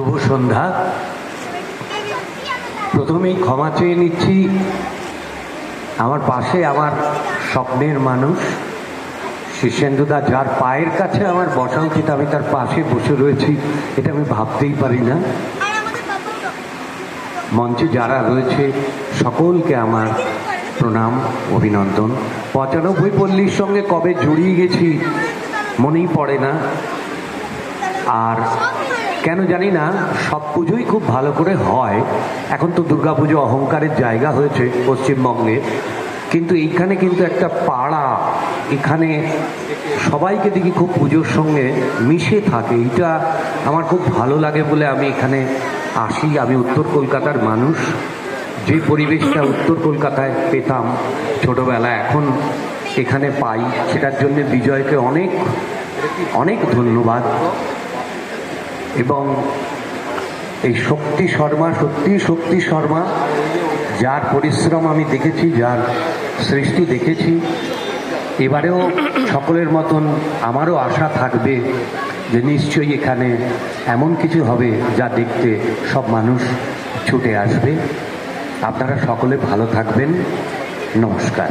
শুভ সন্ধ্যা। প্রথমেই ক্ষমা চেয়ে নিচ্ছি, আমার পাশে আমার স্বপ্নের মানুষ শীর্ষেন্দুদা যার পায়ের কাছে আমার বসা উচিত আমি তার পাশে বসে রয়েছি, এটা আমি ভাবতেই পারি না। মঞ্চে যারা রয়েছে, সকলকে আমার প্রণাম, অভিনন্দন। পঁচানব্বই পল্লীর সঙ্গে কবে জড়িয়ে গেছি, মনেই পড়ে না। আর কেন জানি না, সব পুজোই খুব ভালো করে হয়। এখন তো দুর্গাপুজো অহংকারের জায়গা হয়েছে পশ্চিমবঙ্গে। কিন্তু এইখানে কিন্তু একটা পাড়া, এখানে সবাইকে দেখি খুব পুজোর সঙ্গে মিশে থাকে। এইটা আমার খুব ভালো লাগে বলে আমি এখানে আসি। আমি উত্তর কলকাতার মানুষ। যে পরিবেশটা উত্তর কলকাতায় পেতাম ছোটবেলা এখন এখানে পাই। সেটার জন্য বিজয়কে অনেক অনেক ধন্যবাদ। এবং এই শক্তি শর্মা সত্যি শক্তি শর্মা, যার পরিশ্রম আমি দেখেছি, যার সৃষ্টি দেখেছি, এবারেও সকলের মতন আমারও আশা থাকবে যে নিশ্চয়ই এখানে এমন কিছু হবে যা দেখতে সব মানুষ ছুটে আসবে। আপনারা সকলে ভালো থাকবেন। নমস্কার।